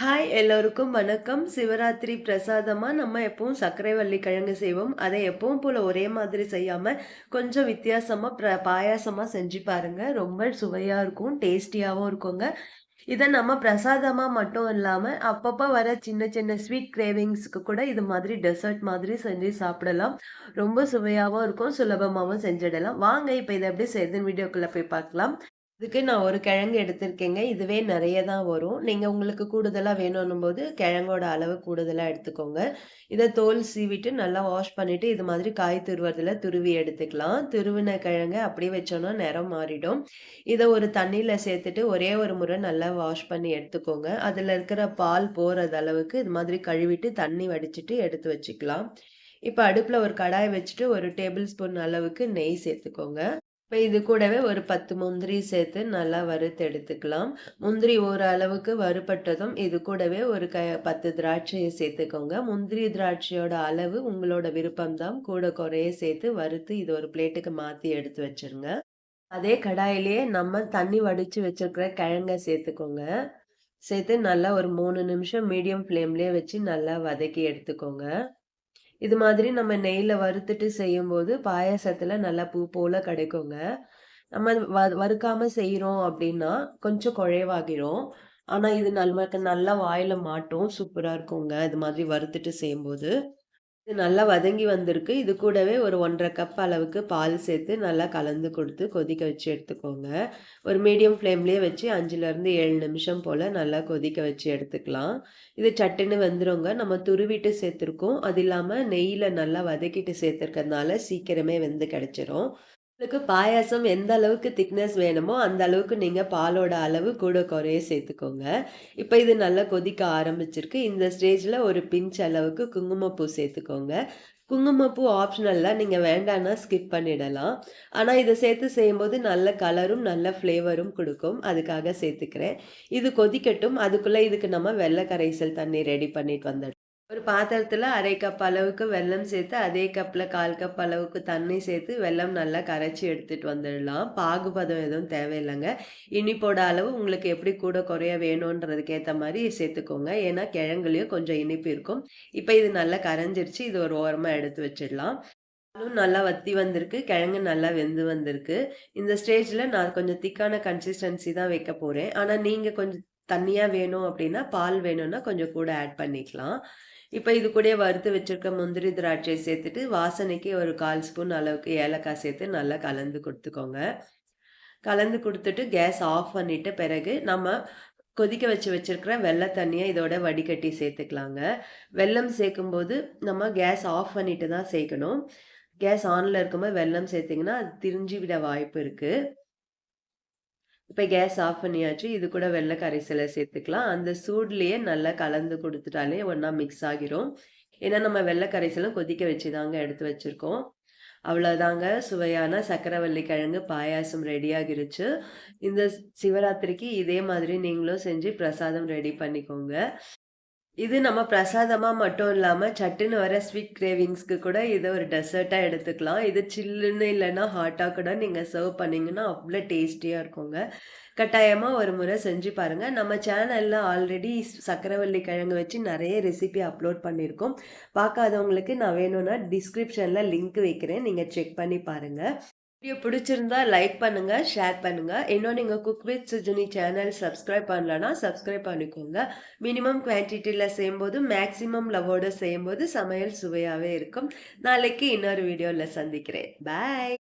Hi எல்லோருக்கும் வணக்கம். சிவராத்திரி பிரசாதமாக நம்ம எப்பவும் சர்க்கரைவள்ளி கிழங்கு செய்வோம். அதை எப்பவும் போல் ஒரே மாதிரி செய்யாமல் கொஞ்சம் வித்தியாசமாக ப்ர பாயாசமாக செஞ்சு பாருங்கள் ரொம்ப சுவையாக இருக்கும் டேஸ்டியாகவும் இருக்குங்க. இதை நம்ம பிரசாதமாக மட்டும் இல்லாமல் அப்பப்போ வர சின்ன சின்ன ஸ்வீட் கிரேவிங்ஸுக்கு கூட இது மாதிரி டெசர்ட் மாதிரி செஞ்சு சாப்பிடலாம். ரொம்ப சுவையாகவும் இருக்கும் சுலபமாகவும் செஞ்சிடலாம். வாங்க இப்போ இதை எப்படி செய்யுதுன்னு வீடியோக்குள்ளே போய் பார்க்கலாம். இதுக்கு நான் ஒரு கிழங்கு எடுத்திருக்கேங்க. இதுவே நிறைய தான் வரும். நீங்கள் உங்களுக்கு கூடுதலாக வேணும்னும் போது கிழங்கோட அளவு கூடுதலாக எடுத்துக்கோங்க. இதை தோல் சீவிட்டு நல்லா வாஷ் பண்ணிவிட்டு இது மாதிரி காய் துருவதில் துருவி எடுத்துக்கலாம். துருவின கிழங்கு அப்படியே வச்சோன்னா நிறம் மாறிடும். இதை ஒரு தண்ணியில் சேர்த்துட்டு ஒரே ஒரு முறை நல்லா வாஷ் பண்ணி எடுத்துக்கோங்க. அதில் இருக்கிற பால் போகிறது அளவுக்கு இது மாதிரி கழுவிட்டு தண்ணி வடிச்சிட்டு எடுத்து வச்சுக்கலாம். இப்போ அடுப்பில் ஒரு கடாய் வச்சுட்டு ஒரு டேபிள் ஸ்பூன் அளவுக்கு நெய் சேர்த்துக்கோங்க. இப்போ இது கூடவே ஒரு பத்து முந்திரி சேர்த்து நல்லா வறுத்து எடுத்துக்கலாம். முந்திரி ஓரளவுக்கு வறுபட்டதும் இது கூடவே ஒரு க பத்து திராட்சையை சேர்த்துக்கோங்க. முந்திரி திராட்சையோட அளவு உங்களோட விருப்பம்தான். கூட குறைய சேர்த்து வறுத்து இது ஒரு பிளேட்டுக்கு மாற்றி எடுத்து வச்சிருங்க. அதே கடாயிலேயே நம்ம தண்ணி வடித்து வச்சிருக்கிற கிழங்க சேர்த்துக்கோங்க. சேர்த்து நல்லா ஒரு மூணு நிமிஷம் மீடியம் ஃப்ளேம்லேயே வச்சு நல்லா வதக்கி எடுத்துக்கோங்க. இது மாதிரி நம்ம நெய்யில் வறுத்துட்டு செய்யும்போது பாயாசத்தில் நல்லா பூ போல் கிடைக்குங்க. நம்ம வ வறுக்காமல் செய்கிறோம் அப்படின்னா கொஞ்சம் குழைவாகிரும். ஆனால் இது நமக்கு நல்லா வாயில் மாட்டும். சூப்பராக இருக்குங்க. இது மாதிரி வறுத்துட்டு செய்யும்போது. இது நல்லா வதங்கி வந்திருக்கு. இது கூடவே ஒரு ஒன்றரை கப் அளவுக்கு பால் சேர்த்து நல்லா கலந்து கொடுத்து கொதிக்க வச்சு எடுத்துக்கோங்க. ஒரு மீடியம் ஃப்ளேம்லேயே வச்சு அஞ்சுலேருந்து ஏழு நிமிஷம் போல் நல்லா கொதிக்க வச்சு எடுத்துக்கலாம். இது சட்டுன்னு வந்துடுங்க நம்ம துருவிட்டு சேர்த்துருக்கோம். அது இல்லாமல் நெய்யில் நல்லா வதக்கிட்டு சேர்த்துருக்கறதுனால சீக்கிரமே வெந்து கிடச்சிரும். உங்களுக்கு பாயாசம் எந்த அளவுக்கு திக்னஸ் வேணுமோ அந்த அளவுக்கு நீங்கள் பாலோட அளவு கூட குறைய சேர்த்துக்கோங்க. இப்போ இது நல்லா கொதிக்க ஆரம்பிச்சிருக்கு. இந்த ஸ்டேஜில் ஒரு பிஞ்ச் அளவுக்கு குங்குமப்பூ சேர்த்துக்கோங்க. குங்குமப்பூ ஆப்ஷனல்ல நீங்கள் வேண்டான்னா ஸ்கிப் பண்ணிடலாம். ஆனால் இதை சேர்த்து செய்யும்போது நல்ல கலரும் நல்ல ஃப்ளேவரும் கொடுக்கும். அதுக்காக சேர்த்துக்கிறேன். இது கொதிக்கட்டும். அதுக்குள்ளே இதுக்கு நம்ம வெள்ளை கரைசல் தண்ணி ரெடி பண்ணிட்டு வந்துடலாம். ஒரு பாத்திரத்தில் அரை கப் அளவுக்கு வெல்லம் சேர்த்து அதே கப்பில் கால் கப் அளவுக்கு தண்ணி சேர்த்து வெல்லம் நல்லா கரைச்சி எடுத்துகிட்டு வந்துடலாம். பாகுபதம் எதுவும் தேவையில்லைங்க. இனிப்போட அளவு உங்களுக்கு எப்படி கூட குறைய வேணுன்றதுக்கு ஏற்ற மாதிரி சேர்த்துக்கோங்க. ஏன்னா கிழங்குலேயும் கொஞ்சம் இனிப்பு இருக்கும். இப்போ இது நல்லா கரைஞ்சிருச்சு. இது ஒரு ஓரமாக எடுத்து வச்சிடலாம். நல்லா வத்தி வந்திருக்கு. கிழங்கு நல்லா வெந்து வந்திருக்கு. இந்த ஸ்டேஜில் நான் கொஞ்சம் திக்கான கன்சிஸ்டன்சி தான் வைக்க போகிறேன் ஆனால் நீங்கள் கொஞ்சம் தண்ணியாக வேணும் அப்படின்னா பால் வேணும்னா கொஞ்சம் கூட ஆட் பண்ணிக்கலாம். இப்போ இது கூட வறுத்து வச்சுருக்க முந்திரி திராட்சை சேர்த்துட்டு வாசனைக்கு ஒரு கால் ஸ்பூன் அளவுக்கு ஏலக்காய் சேர்த்து நல்லா கலந்து கொடுத்துக்கோங்க. கலந்து கொடுத்துட்டு கேஸ் ஆஃப் பண்ணிவிட்டு பிறகு நம்ம கொதிக்க வச்சு வச்சுருக்கிற வெள்ளை தண்ணியை இதோட வடிகட்டி சேர்த்துக்கலாங்க. வெல்லம் சேர்க்கும்போது நம்ம கேஸ் ஆஃப் பண்ணிட்டு தான் சேர்க்கணும். கேஸ் ஆனில் இருக்கும்போது வெல்லம் சேர்த்திங்கன்னா அது திரிஞ்சு விட வாய்ப்பு இருக்குது இப்போ கேஸ் ஆஃப் பண்ணியாச்சு. இது கூட வெள்ளை கரைசலை சேர்த்துக்கலாம். அந்த சூட்லேயே நல்லா கலந்து கொடுத்துட்டாலே ஒன்றா மிக்ஸ் ஆகிரும். ஏன்னா நம்ம வெள்ளை கரைசலும் கொதிக்க வச்சு தாங்க எடுத்து வச்சுருக்கோம். அவ்வளோதாங்க சுவையான சக்கரவள்ளி கிழங்கு பாயாசம் ரெடி ஆகிருச்சு. இந்த சிவராத்திரிக்கு இதே மாதிரி நீங்களும் செஞ்சு பிரசாதம் ரெடி பண்ணிக்கோங்க. இது நம்ம பிரசாதமாக மட்டும் இல்லாமல் சட்டுன்னு வர ஸ்வீட் கிரேவிங்ஸ்க்கு கூட இதை ஒரு டெசர்ட்டாக எடுத்துக்கலாம். இது சில்லுன்னு இல்லைன்னா ஹாட்டாக கூட நீங்கள் சர்வ் பண்ணிங்கன்னா அவ்வளோ டேஸ்டியாக இருக்குங்க. கட்டாயமாக ஒரு முறை செஞ்சு பாருங்கள் நம்ம சேனலில் ஆல்ரெடி சக்கரவள்ளி கிழங்கு வச்சு நிறைய ரெசிபி அப்லோட் பண்ணியிருக்கோம். பார்க்காதவங்களுக்கு நான் வேணும்னா டிஸ்கிரிப்ஷனில் லிங்க் வைக்கிறேன். நீங்கள் செக் பண்ணி பாருங்கள் வீடியோ பிடிச்சிருந்தா லைக் பண்ணுங்க, ஷேர் பண்ணுங்க. இன்னும் நீங்க cook with Sujini channel subscribe பண்ணலனா சப்ஸ்கிரைப் பண்ணிக்கோங்க. மினிமம் குவான்டிட்டில செய்யும்போது மேக்ஸிமம் லவ்வோட செய்யும்போது சமையல் சுவையாவே இருக்கும். நாளைக்கு இன்னொரு வீடியோல சந்திக்கிறேன். பாய்.